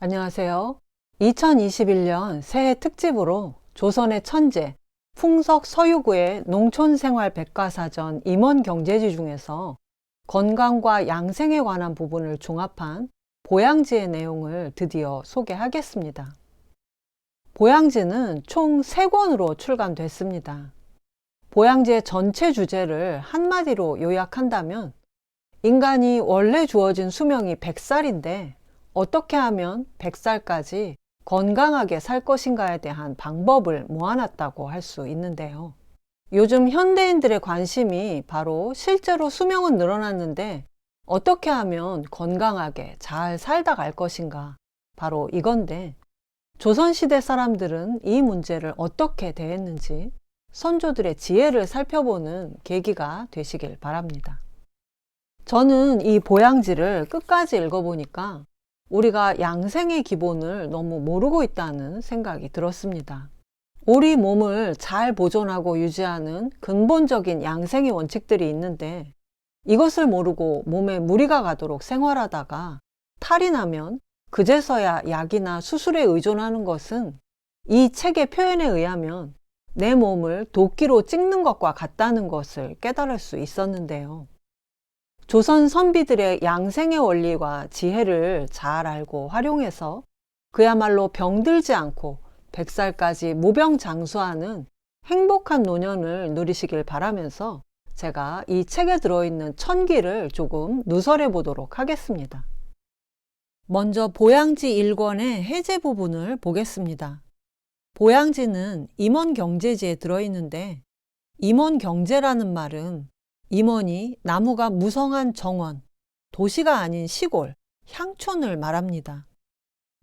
안녕하세요. 2021년 새해 특집으로 조선의 천재, 풍석 서유구의 농촌생활 백과사전 임원 경제지 중에서 건강과 양생에 관한 부분을 종합한 보양지의 내용을 드디어 소개하겠습니다. 보양지는 총 3권으로 출간됐습니다. 보양지의 전체 주제를 한마디로 요약한다면 인간이 원래 주어진 수명이 100살인데 어떻게 하면 100살까지 건강하게 살 것인가에 대한 방법을 모아놨다고 할 수 있는데요. 요즘 현대인들의 관심이 바로 실제로 수명은 늘어났는데 어떻게 하면 건강하게 잘 살다 갈 것인가 바로 이건데 조선시대 사람들은 이 문제를 어떻게 대했는지 선조들의 지혜를 살펴보는 계기가 되시길 바랍니다. 저는 이 보양지를 끝까지 읽어보니까 우리가 양생의 기본을 너무 모르고 있다는 생각이 들었습니다. 우리 몸을 잘 보존하고 유지하는 근본적인 양생의 원칙들이 있는데 이것을 모르고 몸에 무리가 가도록 생활하다가 탈이 나면 그제서야 약이나 수술에 의존하는 것은 이 책의 표현에 의하면 내 몸을 도끼로 찍는 것과 같다는 것을 깨달을 수 있었는데요. 조선 선비들의 양생의 원리와 지혜를 잘 알고 활용해서 그야말로 병들지 않고 100살까지 무병장수하는 행복한 노년을 누리시길 바라면서 제가 이 책에 들어있는 천기를 조금 누설해 보도록 하겠습니다. 먼저 보양지 1권의 해제 부분을 보겠습니다. 보양지는 임원 경제지에 들어있는데 임원 경제라는 말은 임원이 나무가 무성한 정원, 도시가 아닌 시골, 향촌을 말합니다.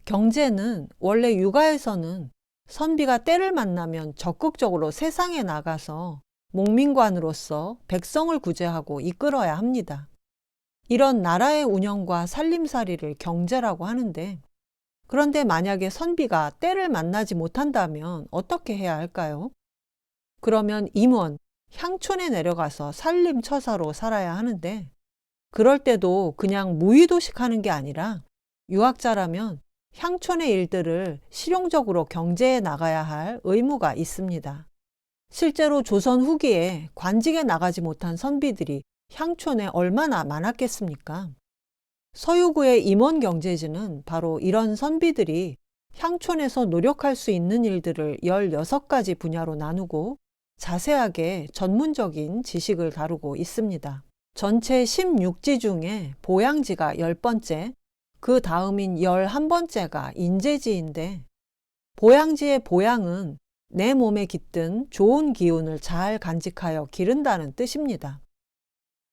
경제는 원래 육아에서는 선비가 때를 만나면 적극적으로 세상에 나가서 목민관으로서 백성을 구제하고 이끌어야 합니다. 이런 나라의 운영과 살림살이를 경제라고 하는데 그런데 만약에 선비가 때를 만나지 못한다면 어떻게 해야 할까요? 그러면 임원, 향촌에 내려가서 살림처사로 살아야 하는데 그럴 때도 그냥 무의도식 하는 게 아니라 유학자라면 향촌의 일들을 실용적으로 경제에 나가야 할 의무가 있습니다. 실제로 조선 후기에 관직에 나가지 못한 선비들이 향촌에 얼마나 많았겠습니까? 서유구의 임원 경제지는 바로 이런 선비들이 향촌에서 노력할 수 있는 일들을 16가지 분야로 나누고 자세하게 전문적인 지식을 다루고 있습니다. 전체 16지 중에 보양지가 10번째, 그 다음인 11번째가 인재지인데, 보양지의 보양은 내 몸에 깃든 좋은 기운을 잘 간직하여 기른다는 뜻입니다.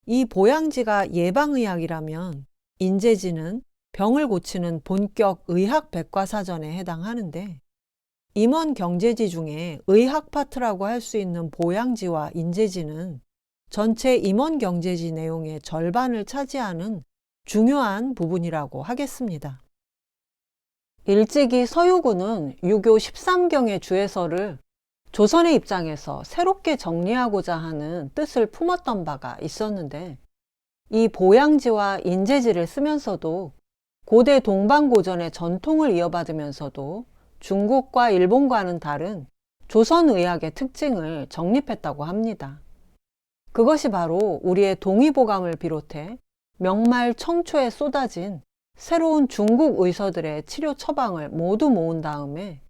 이 보양지가 예방의학이라면 인재지는 병을 고치는 본격 의학 백과사전에 해당하는데 임원 경제지 중에 의학 파트라고 할 수 있는 보양지와 인재지는 전체 임원 경제지 내용의 절반을 차지하는 중요한 부분이라고 하겠습니다. 일찍이 서유구는 유교 13경의 주에서를 조선의 입장에서 새롭게 정리하고자 하는 뜻을 품었던 바가 있었는데 이 보양지와 인재지를 쓰면서도 고대 동방고전의 전통을 이어받으면서도 중국과 일본과는 다른 조선의학의 특징을 정립했다고 합니다. 그것이 바로 우리의 동의보감을 비롯해 명말 청초에 쏟아진 새로운 중국 의사들의 치료 처방을 모두 모은 다음에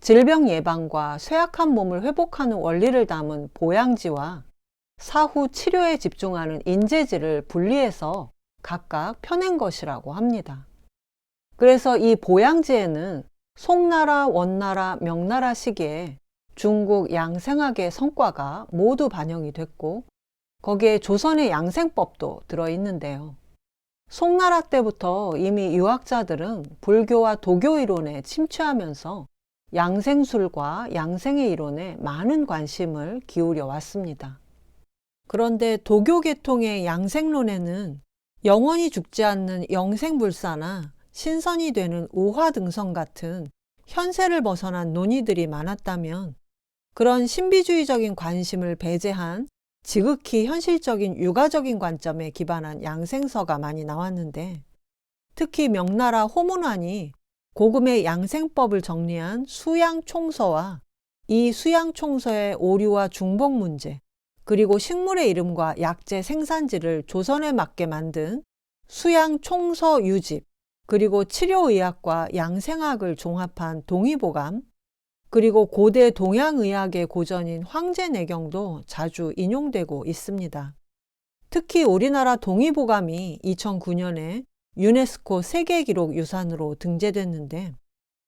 질병 예방과 쇠약한 몸을 회복하는 원리를 담은 보양지와 사후 치료에 집중하는 인재지를 분리해서 각각 펴낸 것이라고 합니다. 그래서 이 보양지에는 송나라, 원나라, 명나라 시기에 중국 양생학의 성과가 모두 반영이 됐고 거기에 조선의 양생법도 들어있는데요. 송나라 때부터 이미 유학자들은 불교와 도교 이론에 침투하면서 양생술과 양생의 이론에 많은 관심을 기울여 왔습니다. 그런데 도교 계통의 양생론에는 영원히 죽지 않는 영생불사나 신선이 되는 오화등성 같은 현세를 벗어난 논의들이 많았다면 그런 신비주의적인 관심을 배제한 지극히 현실적인 육아적인 관점에 기반한 양생서가 많이 나왔는데 특히 명나라 호문환이 고금의 양생법을 정리한 수양총서와 이 수양총서의 오류와 중복 문제, 그리고 식물의 이름과 약재 생산지를 조선에 맞게 만든 수양총서 유집, 그리고 치료의학과 양생학을 종합한 동의보감, 그리고 고대 동양의학의 고전인 황제내경도 자주 인용되고 있습니다. 특히 우리나라 동의보감이 2009년에 유네스코 세계기록 유산으로 등재됐는데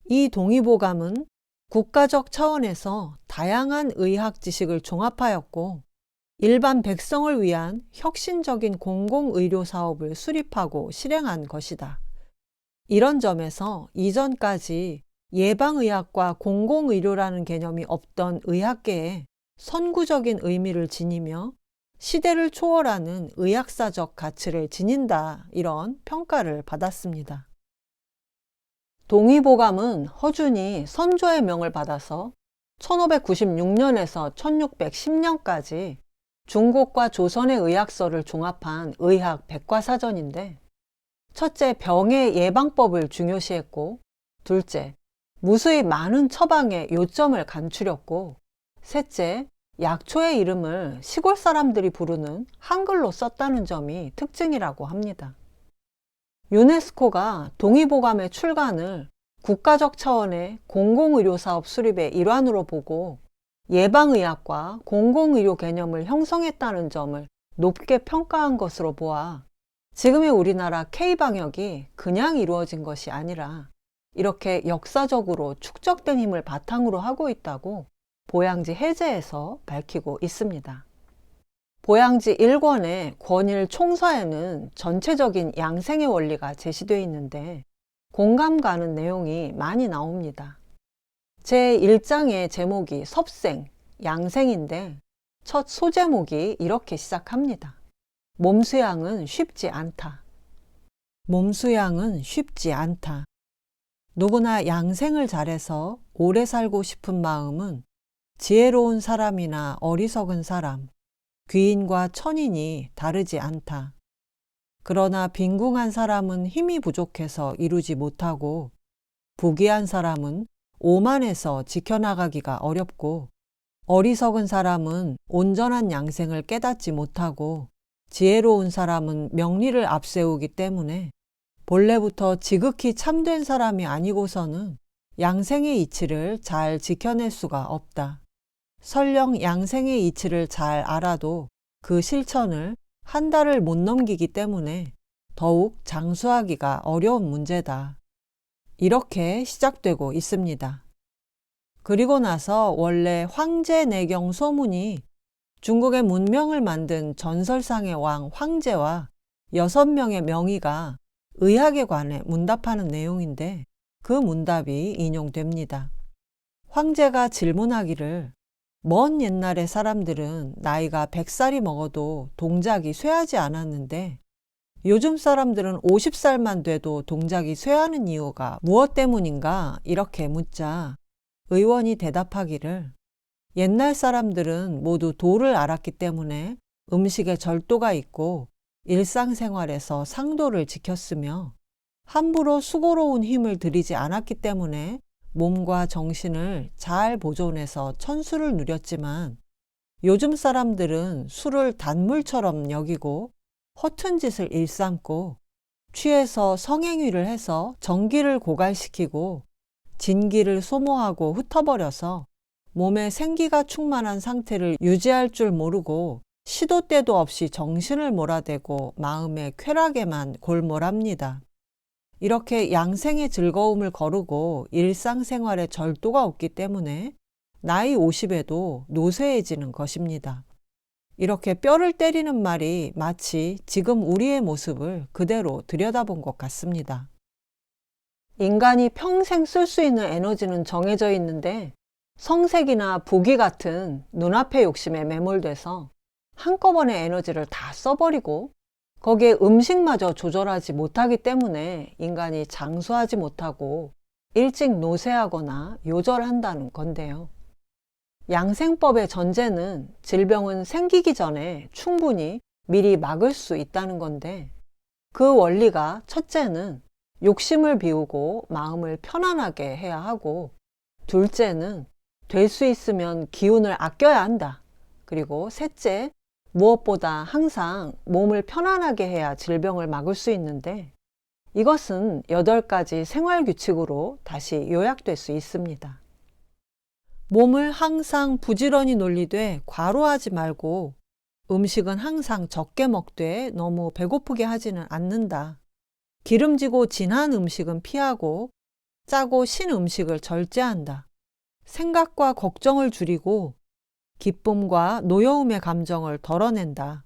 이 동의보감은 국가적 차원에서 다양한 의학 지식을 종합하였고 일반 백성을 위한 혁신적인 공공의료 사업을 수립하고 실행한 것이다. 이런 점에서 이전까지 예방의학과 공공의료라는 개념이 없던 의학계에 선구적인 의미를 지니며 시대를 초월하는 의학사적 가치를 지닌다 이런 평가를 받았습니다. 동의보감은 허준이 선조의 명을 받아서 1596년에서 1610년까지 중국과 조선의 의학서를 종합한 의학 백과사전인데 첫째 병의 예방법을 중요시했고 둘째 무수히 많은 처방의 요점을 간추렸고 셋째 약초의 이름을 시골 사람들이 부르는 한글로 썼다는 점이 특징이라고 합니다. 유네스코가 동의보감의 출간을 국가적 차원의 공공의료사업 수립의 일환으로 보고 예방의학과 공공의료 개념을 형성했다는 점을 높게 평가한 것으로 보아 지금의 우리나라 K방역이 그냥 이루어진 것이 아니라 이렇게 역사적으로 축적된 힘을 바탕으로 하고 있다고 보양지 해제에서 밝히고 있습니다. 보양지 1권의 권일 총서에는 전체적인 양생의 원리가 제시되어 있는데 공감 가는 내용이 많이 나옵니다. 제 1장의 제목이 섭생, 양생인데 첫 소제목이 이렇게 시작합니다. 몸수양은 쉽지 않다. 몸수양은 쉽지 않다. 누구나 양생을 잘해서 오래 살고 싶은 마음은 지혜로운 사람이나 어리석은 사람, 귀인과 천인이 다르지 않다. 그러나 빈궁한 사람은 힘이 부족해서 이루지 못하고 부귀한 사람은 오만해서 지켜나가기가 어렵고 어리석은 사람은 온전한 양생을 깨닫지 못하고 지혜로운 사람은 명리를 앞세우기 때문에 본래부터 지극히 참된 사람이 아니고서는 양생의 이치를 잘 지켜낼 수가 없다. 설령 양생의 이치를 잘 알아도 그 실천을 한 달을 못 넘기기 때문에 더욱 장수하기가 어려운 문제다. 이렇게 시작되고 있습니다. 그리고 나서 원래 황제 내경 소문이 중국의 문명을 만든 전설상의 왕 황제와 여섯 명의 명의가 의학에 관해 문답하는 내용인데 그 문답이 인용됩니다. 황제가 질문하기를 먼 옛날의 사람들은 나이가 100살이 먹어도 동작이 쇠하지 않았는데 요즘 사람들은 50살만 돼도 동작이 쇠하는 이유가 무엇 때문인가 이렇게 묻자 의원이 대답하기를 옛날 사람들은 모두 도를 알았기 때문에 음식에 절도가 있고 일상생활에서 상도를 지켰으며 함부로 수고로운 힘을 들이지 않았기 때문에 몸과 정신을 잘 보존해서 천수를 누렸지만 요즘 사람들은 술을 단물처럼 여기고 허튼 짓을 일삼고 취해서 성행위를 해서 정기를 고갈시키고 진기를 소모하고 흩어버려서 몸에 생기가 충만한 상태를 유지할 줄 모르고 시도 때도 없이 정신을 몰아대고 마음의 쾌락에만 골몰합니다. 이렇게 양생의 즐거움을 거르고 일상생활에 절도가 없기 때문에 나이 50에도 노쇠해지는 것입니다. 이렇게 뼈를 때리는 말이 마치 지금 우리의 모습을 그대로 들여다본 것 같습니다. 인간이 평생 쓸 수 있는 에너지는 정해져 있는데 성색이나 부귀 같은 눈앞의 욕심에 매몰돼서 한꺼번에 에너지를 다 써버리고 거기에 음식마저 조절하지 못하기 때문에 인간이 장수하지 못하고 일찍 노쇠하거나 요절한다는 건데요. 양생법의 전제는 질병은 생기기 전에 충분히 미리 막을 수 있다는 건데 그 원리가 첫째는 욕심을 비우고 마음을 편안하게 해야 하고, 둘째는 될 수 있으면 기운을 아껴야 한다. 그리고 셋째, 무엇보다 항상 몸을 편안하게 해야 질병을 막을 수 있는데, 이것은 8가지 생활 규칙으로 다시 요약될 수 있습니다. 몸을 항상 부지런히 놀리되 과로하지 말고 음식은 항상 적게 먹되 너무 배고프게 하지는 않는다. 기름지고 진한 음식은 피하고 짜고 신 음식을 절제한다. 생각과 걱정을 줄이고 기쁨과 노여움의 감정을 덜어낸다.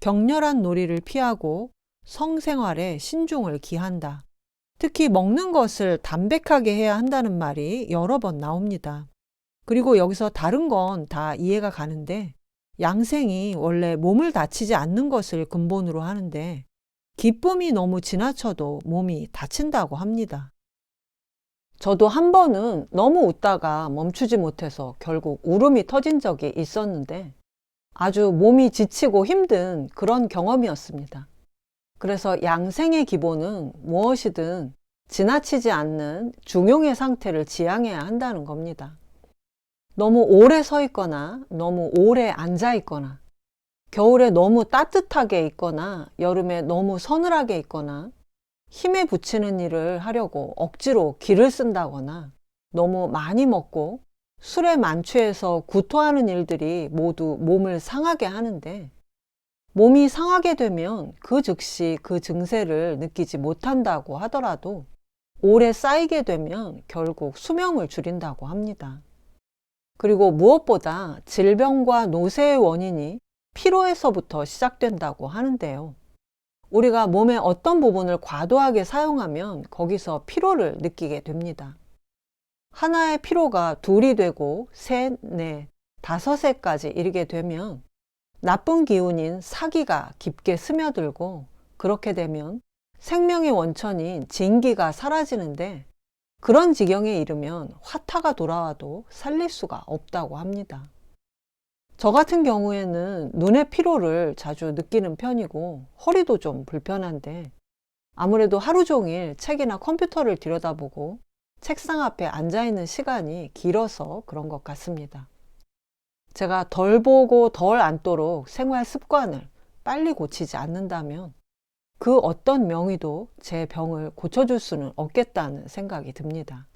격렬한 놀이를 피하고 성생활에 신중을 기한다. 특히 먹는 것을 담백하게 해야 한다는 말이 여러 번 나옵니다. 그리고 여기서 다른 건 다 이해가 가는데 양생이 원래 몸을 다치지 않는 것을 근본으로 하는데 기쁨이 너무 지나쳐도 몸이 다친다고 합니다. 저도 한 번은 너무 웃다가 멈추지 못해서 결국 울음이 터진 적이 있었는데 아주 몸이 지치고 힘든 그런 경험이었습니다. 그래서 양생의 기본은 무엇이든 지나치지 않는 중용의 상태를 지향해야 한다는 겁니다. 너무 오래 서 있거나 너무 오래 앉아 있거나 겨울에 너무 따뜻하게 있거나 여름에 너무 서늘하게 있거나 힘에 붙이는 일을 하려고 억지로 기를 쓴다거나 너무 많이 먹고 술에 만취해서 구토하는 일들이 모두 몸을 상하게 하는데 몸이 상하게 되면 그 즉시 그 증세를 느끼지 못한다고 하더라도 오래 쌓이게 되면 결국 수명을 줄인다고 합니다. 그리고 무엇보다 질병과 노쇠의 원인이 피로에서부터 시작된다고 하는데요. 우리가 몸의 어떤 부분을 과도하게 사용하면 거기서 피로를 느끼게 됩니다. 하나의 피로가 둘이 되고 셋, 넷, 다섯에까지 이르게 되면 나쁜 기운인 사기가 깊게 스며들고 그렇게 되면 생명의 원천인 진기가 사라지는데 그런 지경에 이르면 화타가 돌아와도 살릴 수가 없다고 합니다. 저 같은 경우에는 눈의 피로를 자주 느끼는 편이고 허리도 좀 불편한데 아무래도 하루 종일 책이나 컴퓨터를 들여다보고 책상 앞에 앉아 있는 시간이 길어서 그런 것 같습니다. 제가 덜 보고 덜 앉도록 생활 습관을 빨리 고치지 않는다면 그 어떤 명의도 제 병을 고쳐줄 수는 없겠다는 생각이 듭니다.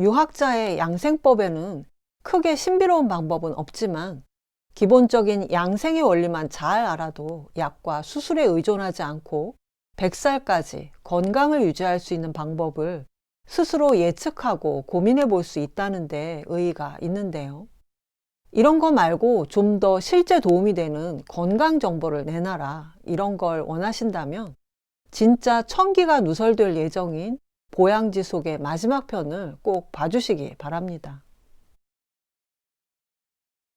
유학자의 양생법에는 크게 신비로운 방법은 없지만 기본적인 양생의 원리만 잘 알아도 약과 수술에 의존하지 않고 100살까지 건강을 유지할 수 있는 방법을 스스로 예측하고 고민해 볼 수 있다는 데 의의가 있는데요. 이런 거 말고 좀 더 실제 도움이 되는 건강 정보를 내놔라. 이런 걸 원하신다면 진짜 천기가 누설될 예정인 보양지 속의 마지막 편을 꼭 봐주시기 바랍니다.